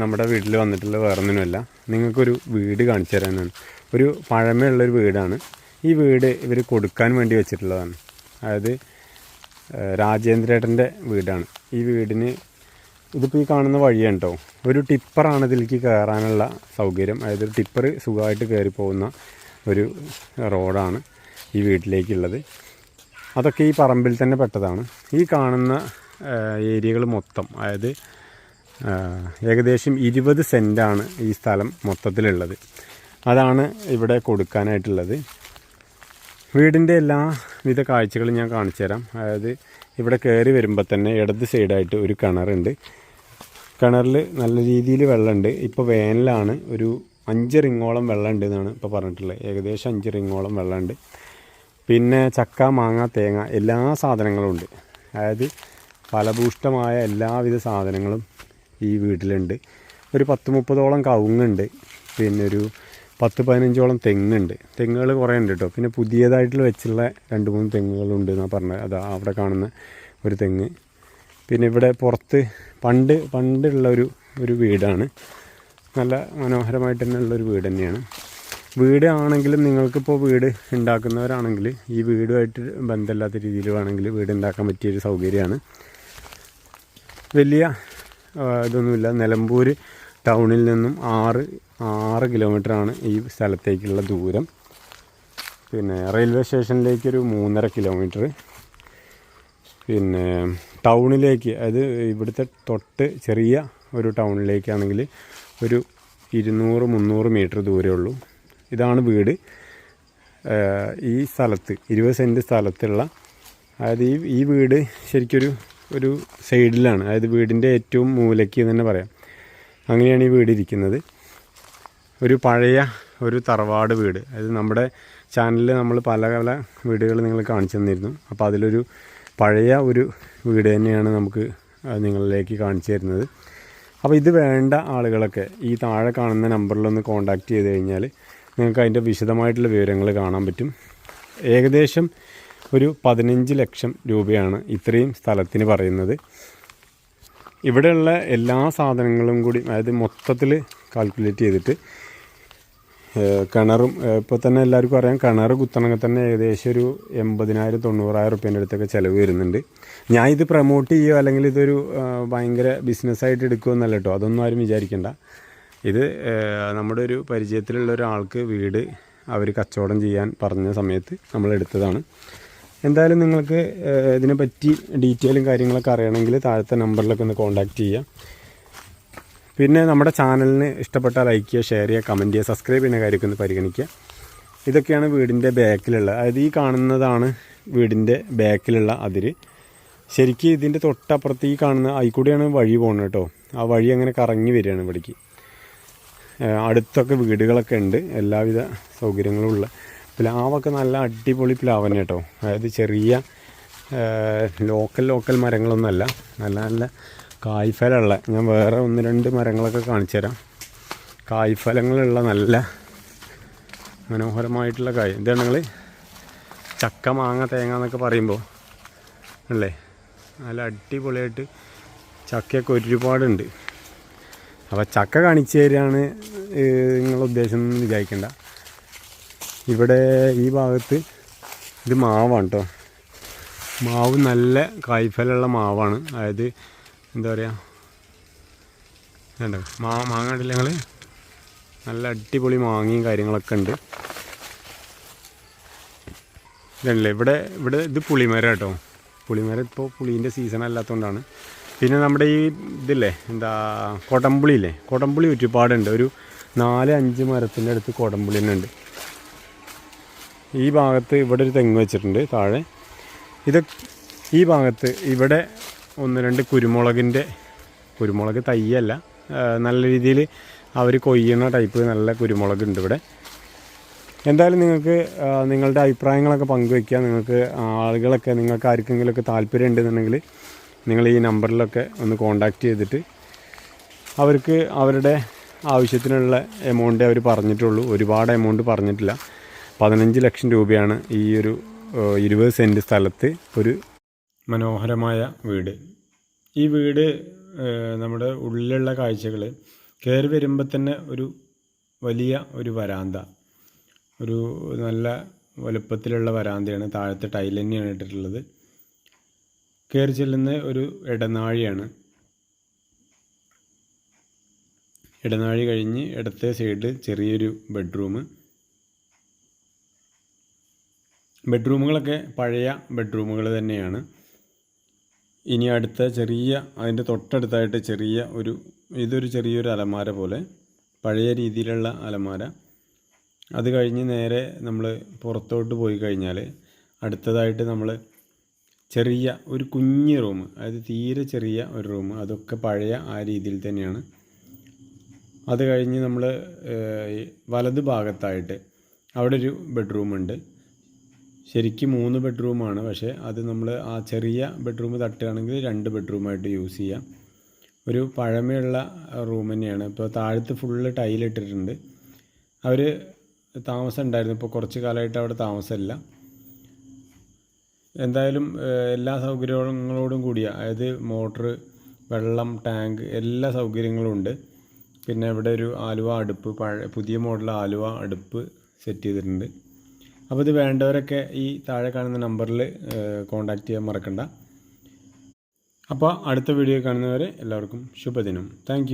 നമ്മുടെ വീട്ടിൽ വന്നിട്ടുള്ള വേറൊന്നിനുമല്ല നിങ്ങൾക്കൊരു വീട് കാണിച്ചു തരാനാണ്. ഒരു പഴമയുള്ളൊരു വീടാണ്. ഈ വീട് ഇവർ കൊടുക്കാൻ വേണ്ടി വെച്ചിട്ടുള്ളതാണ്. അതായത് രാജേന്ദ്രേട്ടന്റെ വീടാണ്. ഈ വീടിന് ഇതിപ്പോൾ ഈ കാണുന്ന വഴിയാണ് കേട്ടോ ഒരു ടിപ്പറാണ് ഇതിലേക്ക് കയറാനുള്ള സൗകര്യം. അതായത് ഒരു ടിപ്പർ സുഖമായിട്ട് കയറി പോകുന്ന ഒരു റോഡാണ് ഈ വീട്ടിലേക്കുള്ളത്. അതൊക്കെ ഈ പറമ്പിൽ തന്നെ പെട്ടതാണ്. ഈ കാണുന്ന ഏരിയകൾ മൊത്തം. അതായത് ഏകദേശം ഇരുപത് സെന്റാണ് ഈ സ്ഥലം മൊത്തത്തിലുള്ളത്. അതാണ് ഇവിടെ കൊടുക്കാനായിട്ടുള്ളത്. വീടിന്റെ എല്ലാവിധ കാഴ്ചകളും ഞാൻ കാണിച്ചു തരാം. അതായത് ഇവിടെ കയറി വരുമ്പോൾ തന്നെ ഇടത് സൈഡായിട്ട് ഒരു കിണറുണ്ട്. കിണറിൽ നല്ല രീതിയിൽ വെള്ളമുണ്ട്. ഇപ്പോൾ വേനലാണ് ഒരു അഞ്ച് റിങ്ങോളം വെള്ളമുണ്ട് എന്നാണ് ഇപ്പോൾ പറഞ്ഞിട്ടുള്ളത്. ഏകദേശം അഞ്ച് റിങ്ങോളം വെള്ളമുണ്ട്. പിന്നെ ചക്ക മാങ്ങ തേങ്ങ എല്ലാ സാധനങ്ങളും ഉണ്ട്. അതായത് ഫലഭൂഷ്ടമായ എല്ലാവിധ സാധനങ്ങളും ഈ വീട്ടിലുണ്ട്. ഒരു പത്ത് മുപ്പതോളം കവുങ്ങുണ്ട്. പിന്നെ ഒരു പത്ത് പതിനഞ്ചോളം തെങ്ങുണ്ട്. തെങ്ങുകൾ കുറേ ഉണ്ട് കേട്ടോ പിന്നെ പുതിയതായിട്ട് വെച്ചുള്ള രണ്ട് മൂന്ന് തെങ്ങുകളുണ്ട് എന്നാണ് പറഞ്ഞത്. അതാ അവിടെ കാണുന്ന ഒരു തെങ്ങ്. പിന്നെ ഇവിടെ പുറത്ത് പണ്ട് പണ്ടുള്ള ഒരു ഒരു വീടാണ്. നല്ല മനോഹരമായിട്ട് തന്നെ ഉള്ളൊരു വീട് തന്നെയാണ്. വീട് ആണെങ്കിലും നിങ്ങൾക്കിപ്പോൾ വീട് ഉണ്ടാക്കുന്നവരാണെങ്കിൽ ഈ വീടുമായിട്ട് ബന്ധമില്ലാത്ത രീതിയിൽ വേണമെങ്കിൽ വീട് ഉണ്ടാക്കാൻ പറ്റിയൊരു സൗകര്യമാണ് വലിയ ഇതൊന്നുമില്ല. നിലമ്പൂർ ടൗണിൽ നിന്നും ആറ് ആറ് കിലോമീറ്ററാണ് ഈ സ്ഥലത്തേക്കുള്ള ദൂരം. പിന്നെ റെയിൽവേ സ്റ്റേഷനിലേക്ക് ഒരു മൂന്നര കിലോമീറ്റർ. പിന്നെ ടൗണിലേക്ക് അതായത് ഇവിടുത്തെ തൊട്ട് ചെറിയ ഒരു ടൗണിലേക്കാണെങ്കിൽ ഒരു ഇരുന്നൂറ് മുന്നൂറ് മീറ്റർ ദൂരമേ ഉള്ളൂ. ഇതാണ് വീട്. ഈ സ്ഥലത്ത് ഇരുപത് സെന്റ് സ്ഥലത്തുള്ള അതായത് ഈ ഈ വീട് ശരിക്കൊരു ഒരു സൈഡിലാണ്. അതായത് വീടിന്റെ ഏറ്റവും മൂലയ്ക്ക് തന്നെ പറയാം. അങ്ങനെയാണ് ഈ വീട് ഇരിക്കുന്നത്. ഒരു പഴയ ഒരു തറവാട് വീട്. അതായത് നമ്മുടെ ചാനലിൽ നമ്മൾ പല പല വീടുകൾ നിങ്ങൾ കാണിച്ചു തന്നിരുന്നു. അപ്പോൾ അതിലൊരു പഴയ ഒരു വീട് തന്നെയാണ് നമുക്ക് നിങ്ങളിലേക്ക് കാണിച്ചു തരുന്നത്. അപ്പോൾ ഇത് വേണ്ട ആളുകളൊക്കെ ഈ താഴെ കാണുന്ന നമ്പറിലൊന്ന് കോൺടാക്റ്റ് ചെയ്ത് കഴിഞ്ഞാൽ നിങ്ങൾക്ക് അതിന്റെ വിശദമായിട്ടുള്ള വിവരങ്ങൾ കാണാൻ പറ്റും. ഏകദേശം ഒരു പതിനഞ്ച് ലക്ഷം രൂപയാണ് ഇത്രയും സ്ഥലത്തിന് പറയുന്നത്. ഇവിടെയുള്ള എല്ലാ സാധനങ്ങളും കൂടി അതായത് മൊത്തത്തിൽ കാൽക്കുലേറ്റ് ചെയ്തിട്ട് കിണറും ഇപ്പോൾ തന്നെ എല്ലാവർക്കും അറിയാം കിണർ കുത്തണമെങ്കിൽ തന്നെ ഏകദേശം ഒരു എൺപതിനായിരം തൊണ്ണൂറായിരം റുപ്യേന്റെ അടുത്തൊക്കെ ചിലവ് വരുന്നുണ്ട്. ഞാൻ ഇത് പ്രൊമോട്ട് ചെയ്യുക അല്ലെങ്കിൽ ഇതൊരു ഭയങ്കര ബിസിനസ്സായിട്ട് എടുക്കുമെന്നല്ല കേട്ടോ. അതൊന്നും ആരും വിചാരിക്കേണ്ട. ഇത് നമ്മുടെ ഒരു പരിചയത്തിലുള്ള ഒരാൾക്ക് വീട് അവർ കച്ചവടം ചെയ്യാൻ പറഞ്ഞ സമയത്ത് നമ്മൾ എടുത്തതാണ്. എന്തായാലും നിങ്ങൾക്ക് ഇതിനെപ്പറ്റി ഡീറ്റെയിലും കാര്യങ്ങളൊക്കെ അറിയണമെങ്കിൽ താഴത്തെ നമ്പറിലൊക്കെ ഒന്ന് കോൺടാക്റ്റ് ചെയ്യുക. പിന്നെ നമ്മുടെ ചാനലിന് ഇഷ്ടപ്പെട്ടാൽ ലൈക്ക് ചെയ്യുക ഷെയർ ചെയ്യുക കമന്റ് ചെയ്യുക സബ്സ്ക്രൈബ് ചെയ്യുന്ന കാര്യമൊക്കെ ഒന്ന് പരിഗണിക്കുക. ഇതൊക്കെയാണ് വീടിന്റെ ബാക്കിലുള്ള അതായത് ഈ കാണുന്നതാണ് വീടിന്റെ ബാക്കിലുള്ള അതിര്. ശരിക്കും ഇതിന്റെ തൊട്ടപ്പുറത്ത് ഈ കാണുന്ന ആയിക്കൂടെയാണ് വഴി പോകുന്നത് കേട്ടോ. ആ വഴി അങ്ങനെ കറങ്ങി വരികയാണ് ഇവിടേക്ക്. അടുത്തൊക്കെ വീടുകളൊക്കെ ഉണ്ട് എല്ലാവിധ സൗകര്യങ്ങളും ഉള്ള പ്ലാവൊക്കെ നല്ല അടിപൊളി പ്ലാവ് തന്നെ കേട്ടോ അതായത് ചെറിയ ലോക്കൽ ലോക്കൽ മരങ്ങളൊന്നുമല്ല. നല്ല നല്ല കായ്ഫലമുള്ള ഞാൻ വേറെ ഒന്ന് രണ്ട് മരങ്ങളൊക്കെ കാണിച്ചു തരാം കായ്ഫലങ്ങളുള്ള നല്ല മനോഹരമായിട്ടുള്ള കായ്. ഇതാണ് നിങ്ങൾ ചക്ക മാങ്ങ തേങ്ങ എന്നൊക്കെ പറയുമ്പോൾ അല്ലേ? നല്ല അടിപൊളിയായിട്ട് ചക്കയൊക്കെ ഒരുപാടുണ്ട്. അപ്പോൾ ചക്ക കാണിച്ചു തരികയാണ് നിങ്ങളുടെ ഉദ്ദേശം എന്ന് വിചാരിക്കണ്ട. ഇവിടെ ഈ ഭാഗത്ത് ഇത് മാവാണ് കേട്ടോ മാവ് നല്ല കായ്ഫലമുള്ള മാവാണ്. അതായത് എന്താ പറയുക വേണ്ട മാ മാങ്ങ കണ്ടില്ല ഞങ്ങൾ നല്ല അടിപൊളി മാങ്ങയും കാര്യങ്ങളൊക്കെ ഉണ്ട്. ഇതല്ലേ ഇവിടെ ഇവിടെ ഇത് പുളിമരം കേട്ടോ പുളിമരം ഇപ്പോൾ പുളീന്റെ സീസൺ അല്ലാത്തതുകൊണ്ടാണ് പിന്നെ നമ്മുടെ ഈ ഇതില്ലേ എന്താ കൊടംപുളി ഇല്ലേ? കൊടംപുളി ഒരുപാടുണ്ട്. ഒരു നാല് അഞ്ച് മരത്തിന്റെ അടുത്ത് കൊടംപുളി തന്നെ ഉണ്ട്. ഈ ഭാഗത്ത് ഇവിടെ ഒരു തെങ്ങ് വെച്ചിട്ടുണ്ട് താഴെ. ഇത് ഈ ഭാഗത്ത് ഇവിടെ ഒന്ന് രണ്ട് കുരുമുളകിന്റെ കുരുമുളക് തയ്യല്ല. നല്ല രീതിയിൽ അവർ കൊയ്യുന്ന ടൈപ്പ് നല്ല കുരുമുളക് ഉണ്ട് ഇവിടെ. എന്തായാലും നിങ്ങൾക്ക് നിങ്ങളുടെ അഭിപ്രായങ്ങളൊക്കെ പങ്കുവയ്ക്കുക. നിങ്ങൾക്ക് ആളുകളൊക്കെ നിങ്ങൾക്ക് ആർക്കെങ്കിലുമൊക്കെ താല്പര്യം ഉണ്ടെന്നുണ്ടെങ്കിൽ നിങ്ങൾ ഈ നമ്പറിലൊക്കെ ഒന്ന് കോണ്ടാക്ട് ചെയ്തിട്ട് അവർക്ക് അവരുടെ ആവശ്യത്തിനുള്ള എമൗണ്ട് അവർ പറഞ്ഞിട്ടുള്ളൂ. ഒരുപാട് എമൗണ്ട് പറഞ്ഞിട്ടില്ല. പതിനഞ്ച് ലക്ഷം രൂപയാണ് ഈ ഒരു ഇരുപത് സെന്റ് സ്ഥലത്ത് ഒരു മനോഹരമായ വീട്. ഈ വീട് നമ്മുടെ ഉള്ളിലുള്ള കാഴ്ചകൾ കയറി വരുമ്പോൾ തന്നെ ഒരു വലിയ ഒരു വരാന്ത. ഒരു നല്ല വലുപ്പത്തിലുള്ള വരാന്തയാണ്. താഴത്തെ ടൈൽ തന്നെയാണ് ഇട്ടിട്ടുള്ളത്. കയറി ചെല്ലുന്ന ഒരു ഇടനാഴിയാണ്. ഇടനാഴി കഴിഞ്ഞ് ഇടത്തെ സൈഡിൽ ചെറിയൊരു ബെഡ്റൂം. ബെഡ്റൂമുകളൊക്കെ പഴയ ബെഡ്റൂമുകൾ തന്നെയാണ്. ഇനി അടുത്ത ചെറിയ അതിന്റെ തൊട്ടടുത്തായിട്ട് ചെറിയ ഒരു ഇതൊരു ചെറിയൊരു അലമാര പോലെ പഴയ രീതിയിലുള്ള അലമാര. അത് കഴിഞ്ഞ് നേരെ നമ്മൾ പുറത്തോട്ട് പോയി കഴിഞ്ഞാൽ അടുത്തതായിട്ട് നമ്മൾ ചെറിയ ഒരു കുഞ്ഞ് റൂം അതായത് തീരെ ചെറിയ ഒരു റൂം അതൊക്കെ പഴയ ആ രീതിയിൽ തന്നെയാണ്. അത് കഴിഞ്ഞ് നമ്മൾ വലത് ഭാഗത്തായിട്ട് അവിടെ ഒരു ബെഡ്റൂമുണ്ട്. ശരിക്കും മൂന്ന് ബെഡ്റൂമാണ്. പക്ഷേ അത് നമ്മൾ ആ ചെറിയ ബെഡ്റൂം തട്ടുകയാണെങ്കിൽ രണ്ട് ബെഡ്റൂമായിട്ട് യൂസ് ചെയ്യാം. ഒരു പഴമയുള്ള റൂം തന്നെയാണ്. ഇപ്പോൾ താഴത്ത് ഫുള്ള് ടൈലിട്ടിട്ടുണ്ട് അവർ താമസം ഉണ്ടായിരുന്നു. ഇപ്പോൾ കുറച്ച് കാലമായിട്ട് അവിടെ താമസമില്ല. എന്തായാലും എല്ലാ സൗകര്യങ്ങളോടും കൂടിയ അതായത് മോട്ടർ വെള്ളം ടാങ്ക് എല്ലാ സൗകര്യങ്ങളും ഉണ്ട്. പിന്നെ ഇവിടെ ഒരു ആലുവ അടുപ്പ് പഴയ പുതിയ മോഡൽ ആലുവ അടുപ്പ് സെറ്റ് ചെയ്തിട്ടുണ്ട്. അപ്പോൾ ഇത് വേണ്ടവരൊക്കെ ഈ താഴെ കാണുന്ന നമ്പറിൽ കോൺടാക്റ്റ് ചെയ്യാൻ മറക്കണ്ട. അപ്പോൾ അടുത്ത വീഡിയോ കാണുന്നവരെ എല്ലാവർക്കും ശുഭദിനം. താങ്ക്